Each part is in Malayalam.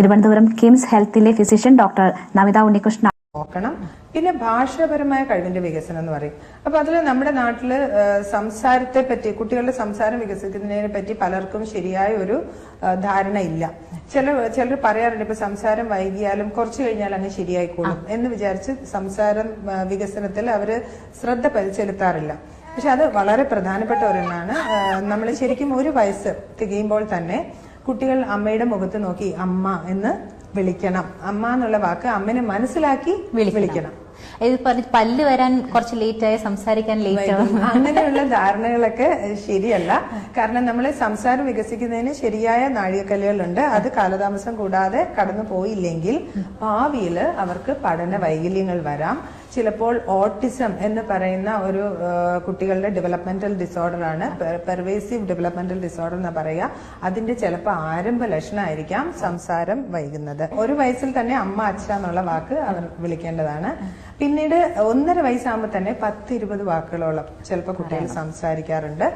തിരുവനന്തപുരം കിംസ് ഹെൽത്തിലെ ഫിസിഷ്യൻ ഡോക്ടർ നമിത ഉണ്ണികൃഷ്ണ. നോക്കണം. പിന്നെ ഭാഷാപരമായ കഴിവിന്റെ വികസനം എന്ന് പറയും. അപ്പൊ അതിൽ നമ്മുടെ നാട്ടിൽ സംസാരത്തെ പറ്റി കുട്ടികളുടെ സംസാരം വികസിക്കുന്നതിനെ പറ്റി പലർക്കും ശരിയായ ഒരു ധാരണ ഇല്ല. ചില ചിലർ പറയാറുണ്ട് ഇപ്പൊ സംസാരം വൈകിയാലും കുറച്ചു കഴിഞ്ഞാൽ അങ്ങ് ശരിയായിക്കോളും എന്ന് വിചാരിച്ച് സംസാരം വികസനത്തിൽ അവർ ശ്രദ്ധ പരിചെലുത്താറില്ല ചെലുത്താറില്ല പക്ഷെ അത് വളരെ പ്രധാനപ്പെട്ട ഒരെണ്ണാണ്. നമ്മൾ ശരിക്കും ഒരു വയസ്സ് തികയുമ്പോൾ തന്നെ കുട്ടികൾ അമ്മയുടെ മുഖത്ത് നോക്കി അമ്മ എന്ന് വിളിക്കണം. അമ്മ എന്നുള്ള വാക്ക് അമ്മനെ മനസ്സിലാക്കി വിളിക്കണം. ഇത് പറഞ്ഞ് പല്ല് വരാൻ കുറച്ച് ലേറ്റ് ആയി സംസാരിക്കാൻ ലേറ്റ് ആവും. അങ്ങനെയുള്ള ധാരണകളൊക്കെ ശരിയല്ല. കാരണം നമ്മൾ സംസാരം വികസിക്കുന്നതിന് ശരിയായ നാഴികക്കല്ലുകളുണ്ട്. അത് കാലതാമസം കൂടാതെ കടന്നു പോയില്ലെങ്കിൽ ഭാവിയിൽ അവർക്ക് പഠന വൈകല്യങ്ങൾ വരാം. ചിലപ്പോൾ ഓട്ടിസം എന്ന് പറയുന്ന ഒരു കുട്ടികളുടെ ഡെവലപ്മെന്റൽ ഡിസോർഡർ ആണ്. പെർവേസീവ് ഡെവലപ്മെന്റൽ ഡിസോർഡർ എന്ന് പറയുക. അതിന്റെ ചിലപ്പോൾ ആരംഭ ലക്ഷണമായിരിക്കാം സംസാരം വൈകുന്നത്. ഒരു വയസ്സിൽ തന്നെ അമ്മ അച്ഛ എന്നുള്ള വാക്ക് അവർ വിളിക്കേണ്ടതാണ്. പിന്നീട് ഒന്നര വയസ്സാകുമ്പോൾ തന്നെ പത്ത് ഇരുപത് വാക്കുകളോളം ചിലപ്പോൾ കുട്ടികൾ സംസാരിക്കാറുണ്ട്.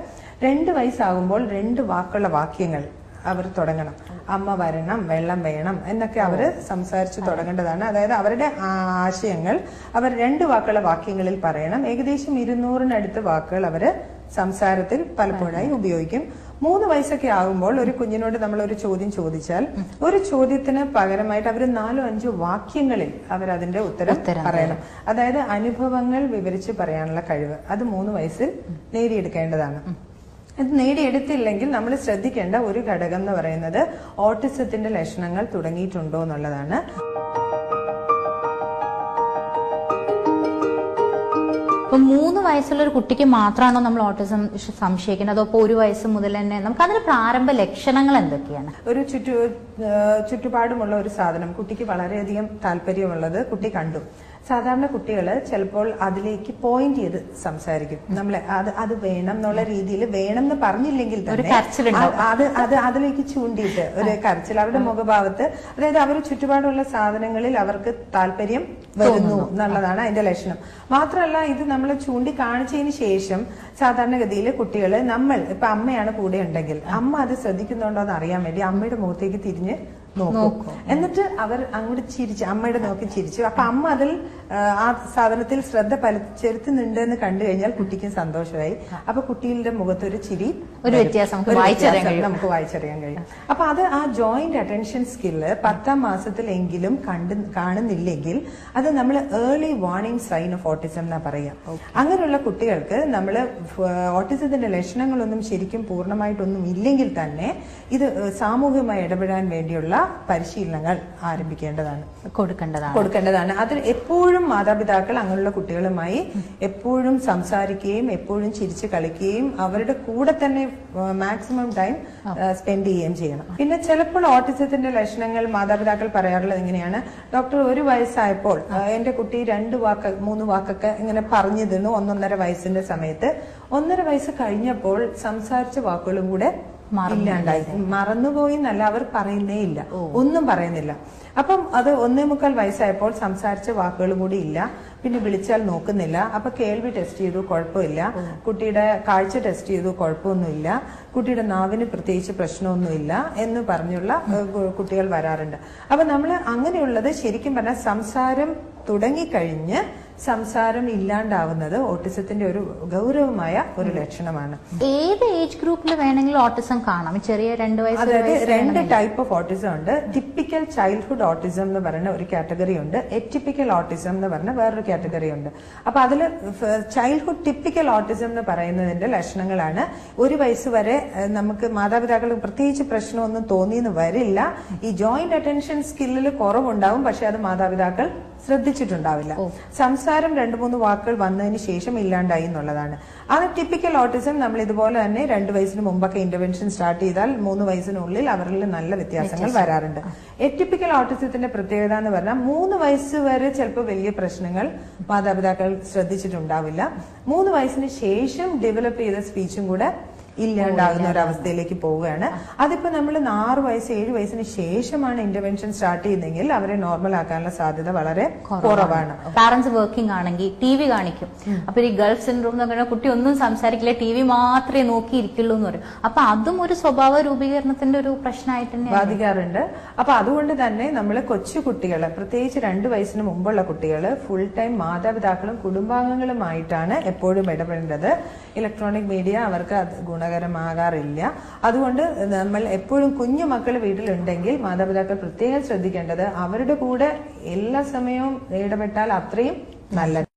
രണ്ട് വയസ്സാകുമ്പോൾ രണ്ട് വാക്കുള്ള വാക്യങ്ങൾ അവർ തുടങ്ങണം. അമ്മ വരണം വെള്ളം വേണം എന്നൊക്കെ അവർ സംസാരിച്ചു തുടങ്ങേണ്ടതാണ്. അതായത് അവരുടെ ആശയങ്ങൾ അവർ രണ്ട് വാക്കുള്ള വാക്യങ്ങളിൽ പറയണം. ഏകദേശം ഇരുന്നൂറിനടുത്ത് വാക്കുകൾ അവർ സംസാരത്തിൽ പലപ്പോഴായി ഉപയോഗിക്കും. മൂന്ന് വയസ്സൊക്കെ ആകുമ്പോൾ ഒരു കുഞ്ഞിനോട് നമ്മൾ ഒരു ചോദ്യം ചോദിച്ചാൽ ഒരു ചോദ്യത്തിന് പകരമായിട്ട് അവർ നാലോ അഞ്ചോ വാക്യങ്ങളിൽ അവർ അതിന്റെ ഉത്തരം പറയണം. അതായത് അനുഭവങ്ങൾ വിവരിച്ച് പറയാനുള്ള കഴിവ്. അത് മൂന്ന് വയസ്സിൽ നേടിയെടുക്കേണ്ടതാണ്. ഇത് നേടിയെടുത്തില്ലെങ്കിൽ നമ്മൾ ശ്രദ്ധിക്കേണ്ട ഒരു ഘടകം എന്ന് പറയുന്നത് ഓട്ടിസത്തിന്റെ ലക്ഷണങ്ങൾ തുടങ്ങിയിട്ടുണ്ടോ എന്നുള്ളതാണ്. ഇപ്പൊ മൂന്ന് വയസ്സുള്ള ഒരു കുട്ടിക്ക് മാത്രമാണോ നമ്മൾ ഓട്ടിസം സംശയിക്കുന്നത്? അതോ ഒരു വയസ്സ് മുതൽ തന്നെ നമുക്ക് അതിന് പ്രാരംഭ ലക്ഷണങ്ങൾ എന്തൊക്കെയാണ്? ഒരു ചുറ്റു ചുറ്റുപാടുമുള്ള ഒരു സാധനം കുട്ടിക്ക് വളരെയധികം താല്പര്യമുള്ളത് കുട്ടി കണ്ടു. സാധാരണ കുട്ടികൾ ചിലപ്പോൾ അതിലേക്ക് പോയിന്റ് ചെയ്ത് സംസാരിക്കും. നമ്മളെ അത് അത് വേണം എന്നുള്ള രീതിയിൽ വേണം എന്ന് പറഞ്ഞില്ലെങ്കിൽ തന്നെ അത് അത് അതിലേക്ക് ചൂണ്ടിയിട്ട് ഒരു കരച്ചിൽ അവരുടെ മുഖഭാവത്ത് അതായത് അവർ ചുറ്റുപാടുള്ള സാധനങ്ങളിൽ അവർക്ക് താല്പര്യം വരുന്നു എന്നുള്ളതാണ് അതിന്റെ ലക്ഷണം. മാത്രമല്ല ഇത് നമ്മൾ ചൂണ്ടി കാണിച്ചതിന് ശേഷം സാധാരണഗതിയിൽ കുട്ടികൾ നമ്മൾ ഇപ്പൊ അമ്മയാണ് കൂടെ ഉണ്ടെങ്കിൽ അമ്മ അത് ശ്രദ്ധിക്കുന്നുണ്ടോ എന്ന് അറിയാൻ വേണ്ടി അമ്മയുടെ മുഖത്തേക്ക് തിരിഞ്ഞ് നോക്കും. എന്നിട്ട് അവർ അങ്ങോട്ട് ചിരിച്ചു അമ്മയുടെ നോക്കി ചിരിച്ചു. അപ്പൊ അമ്മ അതിൽ ആ, സാധനത്തിൽ ശ്രദ്ധ പല ചെലുത്തുന്നുണ്ട് എന്ന് കണ്ടു കഴിഞ്ഞാൽ കുട്ടിക്കും സന്തോഷമായി. അപ്പൊ കുട്ടിയുടെ മുഖത്തൊരു ചിരി ഒരു. വ്യത്യാസം നമുക്ക് ഒരു വായിച്ചറിയാൻ വ്യത്യാസം കഴിയും. നമുക്ക് വായിച്ചറിയാൻ കഴിയും. അപ്പൊ അത് ആ ജോയിന്റ് അറ്റൻഷൻ സ്കില്ല് പത്താം മാസത്തിലെങ്കിലും കണ്ട് കാണുന്നില്ലെങ്കിൽ അത് നമ്മൾ early warning sign of autism എന്നാ പറയാം. അങ്ങനെയുള്ള കുട്ടികൾക്ക് നമ്മൾ ഓട്ടിസത്തിന്റെ ലക്ഷണങ്ങളൊന്നും ശരിക്കും പൂർണമായിട്ടൊന്നും ഇല്ലെങ്കിൽ തന്നെ ഇത് സാമൂഹികമായി ഇടപെടാൻ വേണ്ടിയുള്ള പരിശീലനങ്ങൾ ആരംഭിക്കേണ്ടതാണ്. കൊടുക്കേണ്ടതാണ്. കൊടുക്കേണ്ടതാണ്. അതിൽ എപ്പോഴും മാതാപിതാക്കൾ അങ്ങനെയുള്ള കുട്ടികളുമായി എപ്പോഴും സംസാരിക്കുകയും എപ്പോഴും ചിരിച്ച് കളിക്കുകയും അവരുടെ കൂടെ തന്നെ മാക്സിമം ടൈം സ്പെൻഡ് ചെയ്യുകയും ചെയ്യണം. പിന്നെ ചിലപ്പോൾ ഓട്ടിസത്തിന്റെ ലക്ഷണങ്ങൾ മാതാപിതാക്കൾ പറയാറുള്ളത് എങ്ങനെയാണ് ഡോക്ടർ ഒരു വയസ്സായപ്പോൾ എന്റെ കുട്ടി രണ്ട് വാക്ക് മൂന്ന് വാക്കൊക്കെ ഇങ്ങനെ പറഞ്ഞു തന്നു ഒന്നൊന്നര വയസ്സിന്റെ സമയത്ത്. ഒന്നര വയസ്സ് കഴിഞ്ഞപ്പോൾ സംസാരിച്ച വാക്കുകളും കൂടെ ഇല്ലാണ്ടായി മറന്നുപോയി എന്നല്ല അവർ പറയുന്നേ ഇല്ല. ഒന്നും പറയുന്നില്ല. അപ്പം അത് ഒന്നേ മുക്കാൽ വയസ്സായപ്പോൾ സംസാരിച്ച വാക്കുകൾ കൂടി ഇല്ല. പിന്നെ വിളിച്ചാൽ നോക്കുന്നില്ല. അപ്പൊ കേൾവി ടെസ്റ്റ് ചെയ്തു കുഴപ്പമില്ല. കുട്ടിയുടെ കാഴ്ച ടെസ്റ്റ് ചെയ്തു കുഴപ്പമൊന്നുമില്ല. കുട്ടിയുടെ നാവിന് പ്രത്യേകിച്ച് പ്രശ്നമൊന്നുമില്ല എന്ന് പറഞ്ഞുള്ള കുട്ടികൾ വരാറുണ്ട്. അപ്പൊ നമ്മൾ അങ്ങനെയുള്ളത് ശരിക്കും പറഞ്ഞാൽ സംസാരം തുടങ്ങിക്കഴിഞ്ഞ് സംസാരം ഇല്ലാണ്ടാവുന്നത് ഓട്ടിസത്തിന്റെ ഒരു ഗൗരവമായ ഒരു ലക്ഷണമാണ്. ഏത് ഏജ് ഗ്രൂപ്പിൽ വേണമെങ്കിലും ഓട്ടിസം കാണാം. ചെറിയ രണ്ട് വയസ്സ് അതായത് രണ്ട് ടൈപ്പ് ഓഫ് ഓട്ടിസം ഉണ്ട്. ടിപ്പിക്കൽ ചൈൽഡ്ഹുഡ് ഓട്ടിസം എന്ന് പറയുന്ന ഒരു കാറ്റഗറി ഉണ്ട്. എറ്റിപ്പിക്കൽ ഓട്ടിസം എന്ന് പറഞ്ഞ വേറൊരു കാറ്റഗറി ഉണ്ട്. അപ്പൊ അതിൽ ചൈൽഡ്ഹുഡ് ടിപ്പിക്കൽ ഓട്ടിസം എന്ന് പറയുന്നതിന്റെ ലക്ഷണങ്ങളാണ്. ഒരു വയസ്സ് വരെ നമുക്ക് മാതാപിതാക്കൾ പ്രത്യേകിച്ച് പ്രശ്നമൊന്നും തോന്നിയെന്ന് വരില്ല. ഈ ജോയിന്റ് അറ്റൻഷൻ സ്കില്ലിൽ കുറവുണ്ടാവും. പക്ഷെ അത് മാതാപിതാക്കൾ ശ്രദ്ധിച്ചിട്ടുണ്ടാവില്ല. സംസാരം രണ്ടു മൂന്ന് വാക്കുകൾ വന്നതിന് ശേഷം ഇല്ലാണ്ടായി എന്നുള്ളതാണ്. അത് ടിപ്പിക്കൽ ഓട്ടിസം നമ്മൾ ഇതുപോലെ തന്നെ രണ്ട് വയസ്സിന് മുമ്പൊക്കെ ഇന്റർവെൻഷൻ സ്റ്റാർട്ട് ചെയ്താൽ മൂന്ന് വയസ്സിനുള്ളിൽ അവരിൽ നല്ല വ്യത്യാസങ്ങൾ വരാറുണ്ട്. എറ്റിപ്പിക്കൽ ഓട്ടിസത്തിന്റെ പ്രത്യേകത എന്ന് പറഞ്ഞാൽ മൂന്ന് വയസ്സ് വരെ ചിലപ്പോൾ വലിയ പ്രശ്നങ്ങൾ മാതാപിതാക്കൾ ശ്രദ്ധിച്ചിട്ടുണ്ടാവില്ല. മൂന്ന് വയസ്സിന് ശേഷം ഡെവലപ്പ് ചെയ്ത സ്പീച്ചും കൂടെ ഇല്ലാണ്ടാകുന്ന ഒരു അവസ്ഥയിലേക്ക് പോവുകയാണ്. അതിപ്പോ നമ്മൾ ആറ് വയസ്സ് ഏഴ് വയസ്സിന് ശേഷമാണ് ഇന്റർവെൻഷൻ സ്റ്റാർട്ട് ചെയ്യുന്നതെങ്കിൽ അവരെ നോർമൽ ആക്കാനുള്ള സാധ്യത വളരെ കുറവാണ്. പാരന്റ്സ് വർക്കിംഗ് ആണെങ്കിൽ ടി വി കാണിക്കും. അപ്പൊ ഈ ഗൾഫ് സിൻഡ്രോം എന്ന് പറയുന്ന കുട്ടി ഒന്നും സംസാരിക്കില്ല ടി വി മാത്രമേ നോക്കിയിരിക്കുള്ളൂ എന്ന് പറയും. അപ്പൊ അതും ഒരു സ്വഭാവ രൂപീകരണത്തിന്റെ ഒരു പ്രശ്നമായിട്ട് തന്നെ ബാധിക്കാറുണ്ട്. അപ്പൊ അതുകൊണ്ട് തന്നെ നമ്മൾ കൊച്ചു കുട്ടികളെ പ്രത്യേകിച്ച് രണ്ട് വയസ്സിന് മുമ്പുള്ള കുട്ടികൾ ഫുൾ ടൈം മാതാപിതാക്കളും കുടുംബാംഗങ്ങളുമായിട്ടാണ് എപ്പോഴും ഇടപെടേണ്ടത് ഇലക്ട്രോണിക് മീഡിയ അവർക്ക് അത് ഗുണകരമാകാറില്ല. അതുകൊണ്ട് നമ്മൾ എപ്പോഴും കുഞ്ഞു മക്കൾ വീട്ടിലുണ്ടെങ്കിൽ മാതാപിതാക്കൾ പ്രത്യേകം ശ്രദ്ധിക്കേണ്ടത് അവരുടെ കൂടെ എല്ലാ സമയവും ഇടപെട്ടാൽ അത്രയും നല്ലത്.